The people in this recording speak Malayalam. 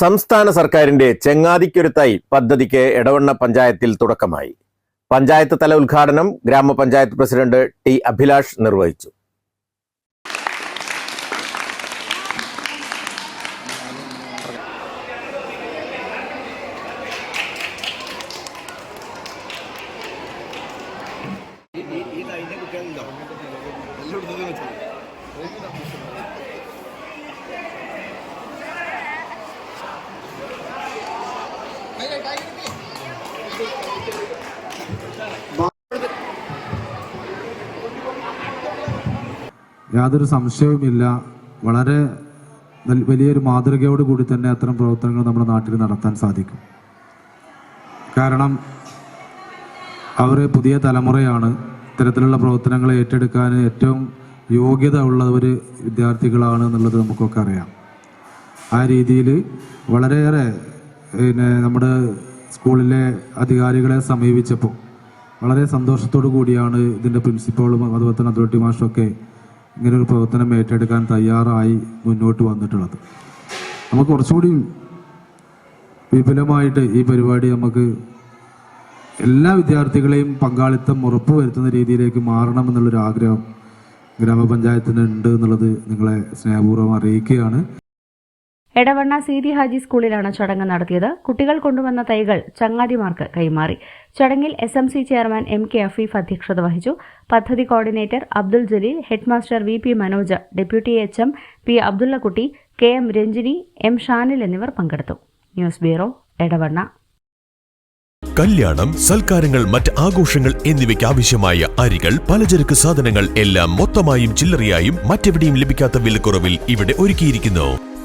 സംസ്ഥാന സർക്കാരിന്റെ ചെങ്ങാതിക്കൊരുത്തായി പദ്ധതിക്ക് എടവണ്ണ പഞ്ചായത്തിൽ തുടക്കമായി. പഞ്ചായത്ത് തല ഉദ്ഘാടനം ഗ്രാമപഞ്ചായത്ത് പ്രസിഡന്റ് ടി അഭിലാഷ് നിർവഹിച്ചു. യാതൊരു സംശയവുമില്ല. വളരെ വലിയൊരു മാതൃകയോട് കൂടി തന്നെ അത്തരം പ്രവർത്തനങ്ങൾ നമ്മുടെ നാട്ടിൽ നടത്താൻ സാധിക്കും. കാരണം അവർ പുതിയ തലമുറയാണ്. ഇത്തരത്തിലുള്ള പ്രവർത്തനങ്ങൾ ഏറ്റെടുക്കാൻ ഏറ്റവും യോഗ്യത ഉള്ളവർ വിദ്യാർത്ഥികളാണ് എന്നുള്ളത് നമുക്കൊക്കെ അറിയാം. ആ രീതിയിൽ വളരെയേറെ പിന്നെ നമ്മുടെ സ്കൂളിലെ അധികാരികളെ സമീപിച്ചപ്പോൾ വളരെ സന്തോഷത്തോടു കൂടിയാണ് ഇതിന്റെ പ്രിൻസിപ്പളും അതുപോലെ തന്നെ അതോറിറ്റി മാഷൊക്കെ ഇങ്ങനെ ഒരു പ്രവർത്തനം ഏറ്റെടുക്കാൻ തയ്യാറായി മുന്നോട്ട് വന്നിട്ടുള്ളത്. നമുക്ക് കുറച്ചുകൂടി വിപുലമായിട്ട് ഈ പരിപാടി നമുക്ക് എല്ലാ വിദ്യാർത്ഥികളെയും പങ്കാളിത്തം ഉറപ്പുവരുത്തുന്ന രീതിയിലേക്ക് മാറണം എന്നുള്ളൊരു ആഗ്രഹം ഗ്രാമപഞ്ചായത്തിന് ഉണ്ട് എന്നുള്ളത് നിങ്ങളെ സ്നേഹപൂർവം അറിയിക്കുകയാണ്. എടവണ്ണ സീതി ഹാജി സ്കൂളിലാണ് ചടങ്ങ് നടത്തിയത്. കുട്ടികൾ കൊണ്ടുവന്ന തൈകൾ ചങ്ങാതിമാർക്ക് കൈമാറി. ചടങ്ങിൽ S M C chairman M K Afeef അധ്യക്ഷത വഹിച്ചു. പദ്ധതി coordinator Abdul Jaleel headmaster V P Manoj deputy H M P Abdullakutty K M Ranjini M Shanil എന്നിവർ പങ്കെടുത്തു. News bureau Edavanna. കല്യാണം സൽക്കാരങ്ങൾ മറ്റ് ആഘോഷങ്ങൾ എന്നിവയ്ക്ക് ആവശ്യമായ അരികൾ പലചരക്ക് സാധനങ്ങൾ എല്ലാം മൊത്തമായും ചില്ലറയായും മറ്റെവിടെയും ലഭിക്കാത്ത വിലക്കുറവിൽ ഇവിടെ ഒരുക്കിയിരിക്കുന്നു.